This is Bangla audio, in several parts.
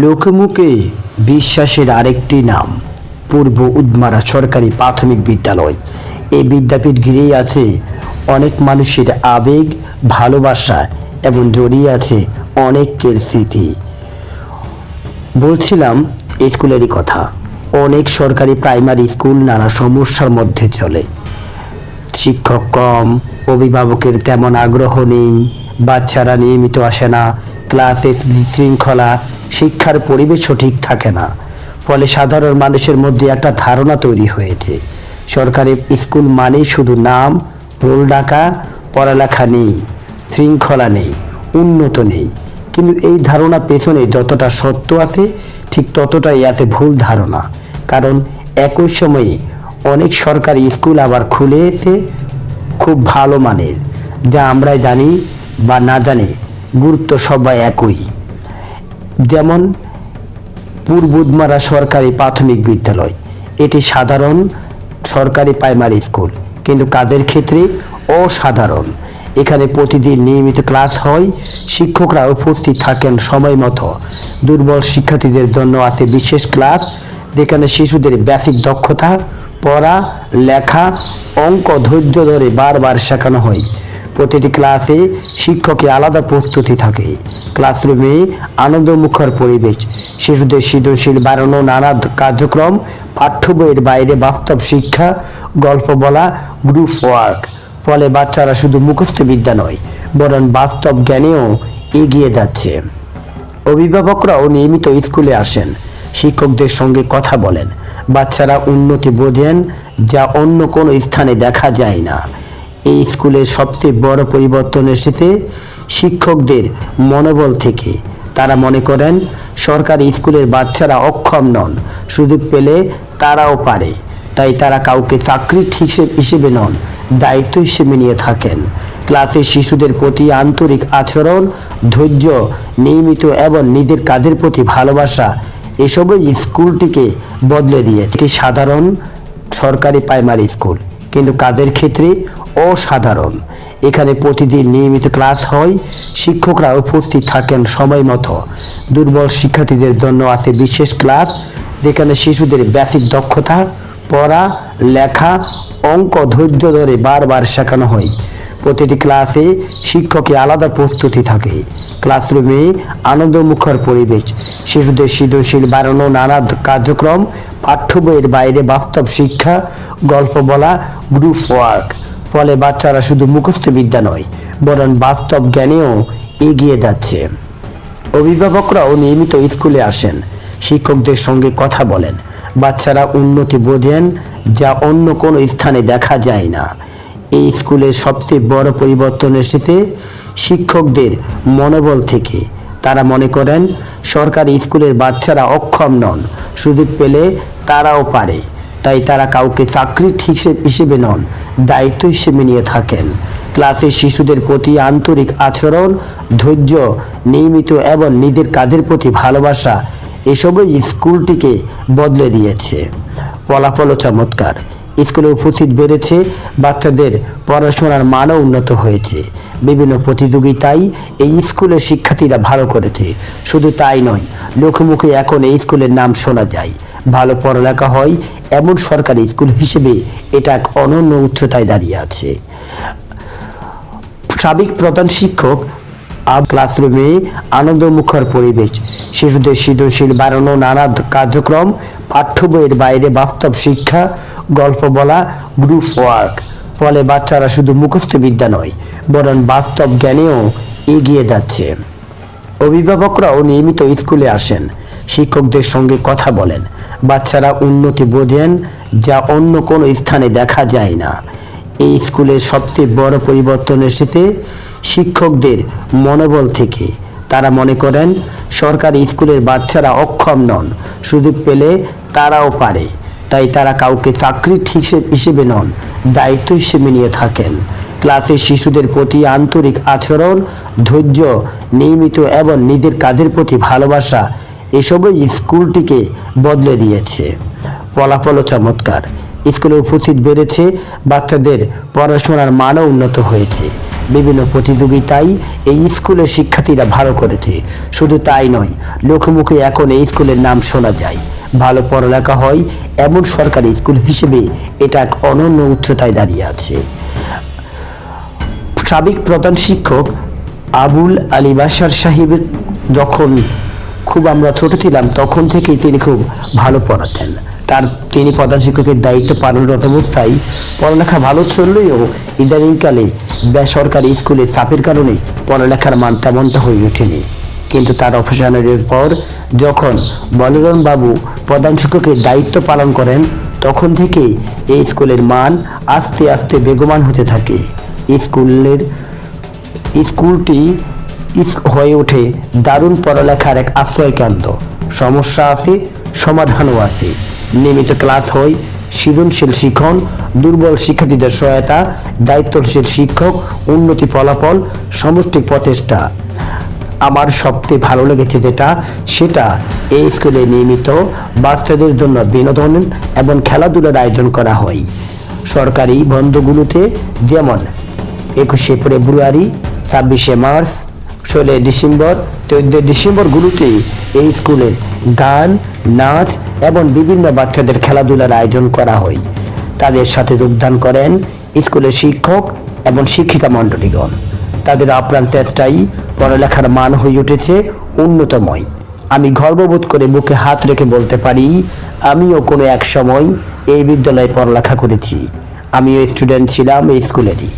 লোকমুখে বিশ্বাসের আরেকটি নাম, পূর্ব উদ্মারা সরকারি প্রাথমিক বিদ্যালয়। এই বিদ্যাপীঠ ঘিরেই আছে অনেক মানুষের আবেগ, ভালোবাসা এবং জড়িয়ে আছে অনেকের স্মৃতি। বলছিলাম স্কুলেরই কথা, অনেক সরকারি প্রাইমারি স্কুল নানা সমস্যার মধ্যে চলে। শিক্ষক কম, অভিভাবকের তেমন আগ্রহ নেই, বাচ্চারা নিয়মিত আসে না ক্লাসে বিশৃঙ্খলা, শিক্ষার পরিবেশও ঠিক থাকে না। ফলে সাধারণ মানুষের মধ্যে একটা ধারণা তৈরি হয়েছে। সরকারি স্কুল মানেই শুধু নাম, রোল ডাকা, পড়ালেখা নেই, শৃঙ্খলা নেই, উন্নত নেই। কিন্তু এই ধারণা পেছনে যতটা সত্য আছে, ঠিক ততটাই আছে ভুল ধারণা। কারণ একই সময়ে অনেক সরকারি স্কুল আবার খুলে এসে খুব ভালো মানের, যা আমরা জানি বা না জানি গুরুত্ব সবাই একই। যেমন পূর্বুদমারা সরকারি প্রাথমিক বিদ্যালয়। এটি সাধারণ সরকারি প্রাইমারি স্কুল, কিন্তু কাদের ক্ষেত্রে? অসাধারণ। এখানে প্রতিদিন নিয়মিত ক্লাস হয়, শিক্ষকরা উপস্থিত থাকেন সময় মতো। দুর্বল শিক্ষার্থীদের জন্য আছে বিশেষ ক্লাস, যেখানে শিশুদের বেসিক দক্ষতা, পড়া, লেখা, অঙ্ক, ধৈর্য ধরে বারবার শেখানো হয়। প্রতিটি ক্লাসে শিক্ষকের আলাদা প্রস্তুতি থাকে। ক্লাসরুমে আনন্দমুখর পরিবেশ, শিশুদের সৃজনশীল বাড়ানো নানা কার্যক্রম, পাঠ্য বইয়ের বাইরে বাস্তব শিক্ষা, গল্প বলা গ্রুপ ওয়ার্ক ফলে বাচ্চারা শুধু মুখস্থ বিদ্যা নয়, বরং বাস্তব জ্ঞানেও এগিয়ে যাচ্ছে। অভিভাবকরাও নিয়মিত স্কুলে আসেন, শিক্ষকদের সঙ্গে কথা বলেন। বাচ্চারা উন্নতি বোঝেন যা অন্য কোনো স্থানে দেখা যায় না। এই স্কুলের সবচেয়ে বড় পরিবর্তন এসেছে শিক্ষকদের মনোবল থেকে। তারা মনে করেন, সরকারি স্কুলের বাচ্চারা অক্ষম নন, সুযোগ পেলে তারাও পারে। তাই তারা কাউকে চাকরি ঠিক হিসেবে নন, দায়িত্ব হিসেবে নিয়ে থাকেন। ক্লাসে শিশুদের প্রতি আন্তরিক আচরণ, ধৈর্য, নিয়মিত এবং নিজের কাজের প্রতি ভালোবাসা এসবই স্কুলটিকে বদলে দিয়ে এটি সাধারণ সরকারি প্রাইমারি স্কুল, কিন্তু কাজের ক্ষেত্রে অসাধারণ। এখানে প্রতিদিন নিয়মিত ক্লাস হয় শিক্ষকরা উপস্থিত থাকেন সময় মতো। দুর্বল শিক্ষার্থীদের জন্য আছে বিশেষ ক্লাস, যেখানে শিশুদের বেসিক দক্ষতা, পড়া, লেখা, অঙ্ক, ধৈর্য ধরে বারবার শেখানো হয়। প্রতিটি ক্লাসে শিক্ষকের আলাদা প্রস্তুতি থাকে। ক্লাসরুমে আনন্দমুখর পরিবেশ, শিশুদের সৃজনশীল বাড়ানো নানা কার্যক্রম, পাঠ্য বইয়ের বাইরে বাস্তব শিক্ষা, গল্প বলা, গ্রুপ ওয়ার্ক। ফলে বাচ্চারা শুধু মুখস্থ বিদ্যা নয়, বরং বাস্তব জ্ঞানেও এগিয়ে যাচ্ছে। অভিভাবকরাও নিয়মিত স্কুলে আসেন, শিক্ষকদের সঙ্গে কথা বলেন, বাচ্চারা উন্নতি বোঝেন যা অন্য কোনো স্থানে দেখা যায় না। এই স্কুলের সবচেয়ে বড় পরিবর্তন এসেছে শিক্ষকদের মনোবল থেকে। তারা মনে করেন, সরকারি স্কুলের বাচ্চারা অক্ষম নন, সুযোগ পেলে তারাও পারে। তাই তারা কাউকে চাকরির ঠিক হিসেবে নন, দায়িত্ব হিসেবে নিয়ে থাকেন। ক্লাসে শিশুদের প্রতি আন্তরিক আচরণ, ধৈর্য, নিয়মিত এবং নিজের কাজের প্রতি ভালোবাসা এসবই স্কুলটিকে বদলে দিয়েছে। ফলাফলও চমৎকার। স্কুলে উপস্থিত বেড়েছে, বাচ্চাদের পড়াশোনার মানও উন্নত হয়েছে। বিভিন্ন প্রতিযোগিতায় এই স্কুলের শিক্ষার্থীরা ভালো করেছে। শুধু তাই নয় লোকমুখে এখন এই স্কুলের নাম শোনা যায়। ভালো পড়ালেখা হয়, এমন সরকারি স্কুল হিসেবে এটা এক অনন্য উচ্চতায় দাঁড়িয়ে আছে। সাবেক প্রধান শিক্ষক, আব ক্লাসরুমে আনন্দমুখর পরিবেশ, শিশুদের সৃজনশীল বাড়ানো নানা কার্যক্রম, পাঠ্য বইয়ের বাইরে বাস্তব শিক্ষা, গল্প বলা গ্রুপ ওয়ার্ক ফলে বাচ্চারা শুধু মুখস্থ বিদ্যা নয়, বরং বাস্তব জ্ঞানেও এগিয়ে যাচ্ছে। অভিভাবকরাও নিয়মিত স্কুলে আসেন, শিক্ষকদের সঙ্গে কথা বলেন বাচ্চারা উন্নতি বোঝেন যা অন্য কোনো স্থানে দেখা যায় না। এই স্কুলের সবচেয়ে বড় পরিবর্তন এসেছে শিক্ষকদের মনোবল থেকে। তারা মনে করেন, সরকারি স্কুলের বাচ্চারা অক্ষম নন, সুযোগ পেলে তারাও পারে। তাই তারা কাউকে চাকরির ঠিক হিসেবে নন, দায়িত্ব হিসেবে নিয়ে থাকেন। ক্লাসে শিশুদের প্রতি আন্তরিক আচরণ, ধৈর্য, নিয়মিত এবং নিজের কাজের প্রতি ভালোবাসা এসবই স্কুলটিকে বদলে দিয়েছে। ফলাফলও চমৎকার। স্কুলে উপস্থিত বেড়েছে, বাচ্চাদের পড়াশোনার মানও উন্নত হয়েছে। বিভিন্ন প্রতিযোগিতায় এই স্কুলের শিক্ষার্থীরা ভালো করেছে। শুধু তাই নয়, লোকমুখে এখন এই স্কুলের নাম শোনা যায়। ভালো পড়ালেখা হয়, এমন সরকারি স্কুল হিসেবে এটা এক অনন্য উচ্চতায় দাঁড়িয়ে আছে। সাবেক প্রধান শিক্ষক আবুল আলী বাসার সাহেবের যখন খুব আমরা ছোট ছিলাম, তখন থেকেই তিনি খুব ভালো পড়াতেন। তার তিনি প্রধান শিক্ষকের দায়িত্ব পালনরত অবস্থায় পড়ালেখা ভালো চললেও ইদানিংকালে বেসরকারি স্কুলে চাপের কারণে পড়ালেখার মান তেমনটা হয়ে ওঠেনি। কিন্তু তার অবসানের পর যখন বলরাম বাবু প্রধান শিক্ষকের দায়িত্ব পালন করেন, তখন থেকে এই স্কুলের মান আস্তে আস্তে বেগমান হতে থাকে। স্কুলের, স্কুলটি হয়ে ওঠে দারুণ পড়ালেখার এক আশ্রয় কেন্দ্র সমস্যা আছে, সমাধানও আছে। নিয়মিত ক্লাস হয়, সৃজনশীল শিক্ষণ, দুর্বল শিক্ষার্থীদের সহায়তা, দায়িত্বশীল শিক্ষক, উন্নতি ফলাফল, সমষ্টিক প্রচেষ্টা। আমার সবচেয়ে ভালো লেগেছে যেটা, সেটা এই স্কুলে নিয়মিত বাচ্চাদের জন্য বিনোদন এবং খেলাধুলার আয়োজন করা হয়। সরকারি বন্ধগুলোতে যেমন একুশে ফেব্রুয়ারি, ছাব্বিশে মার্চ ষোলোই ডিসেম্বর, চোদ্দই ডিসেম্বরগুলোতে এই স্কুলের গান, নাচ এবং বিভিন্ন বাচ্চাদের খেলাধুলার আয়োজন করা হয়। তাদের সাথে যোগদান করেন স্কুলের শিক্ষক এবং শিক্ষিকা মণ্ডলীগণ। তাদের আপ্রাণ চেষ্টাই পড়ালেখার মান হয়ে উঠেছে উন্নতময়। আমি গর্ববোধ করে বুকে হাত রেখে বলতে পারি, আমিও কোনো এক সময় এই বিদ্যালয়ে পড়ালেখা করেছি। আমিও স্টুডেন্ট ছিলাম এই স্কুলেরই।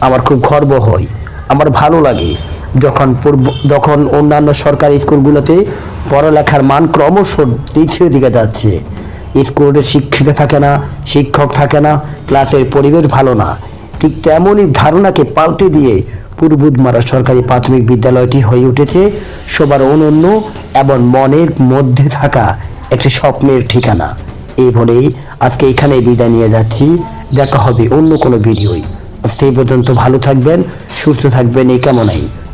আমার খুব গর্ব হয়। আমার ভালো লাগে যখন পূর্ব যখন অন্যান্য সরকারি স্কুলগুলোতে পড়ালেখার মান ক্রমশ নিচের দিকে যাচ্ছে। স্কুলের শিক্ষিকা থাকে না, শিক্ষক থাকে না, ক্লাসের পরিবেশ ভালো না। ঠিক তেমনই ধারণাকে পাল্টে দিয়ে পূর্বুদমারা সরকারি প্রাথমিক বিদ্যালয়টি হয়ে উঠেছে সবার অনন্য এবং মনের মধ্যে থাকা একটি স্বপ্নের ঠিকানা। এই বলেই আজকে এখানে বিদায় নিয়ে যাচ্ছি। দেখা হবে অন্য কোনো ভিডিওই সেই পর্যন্ত ভালো থাকবেন, সুস্থ থাকবেন, এই কামনাই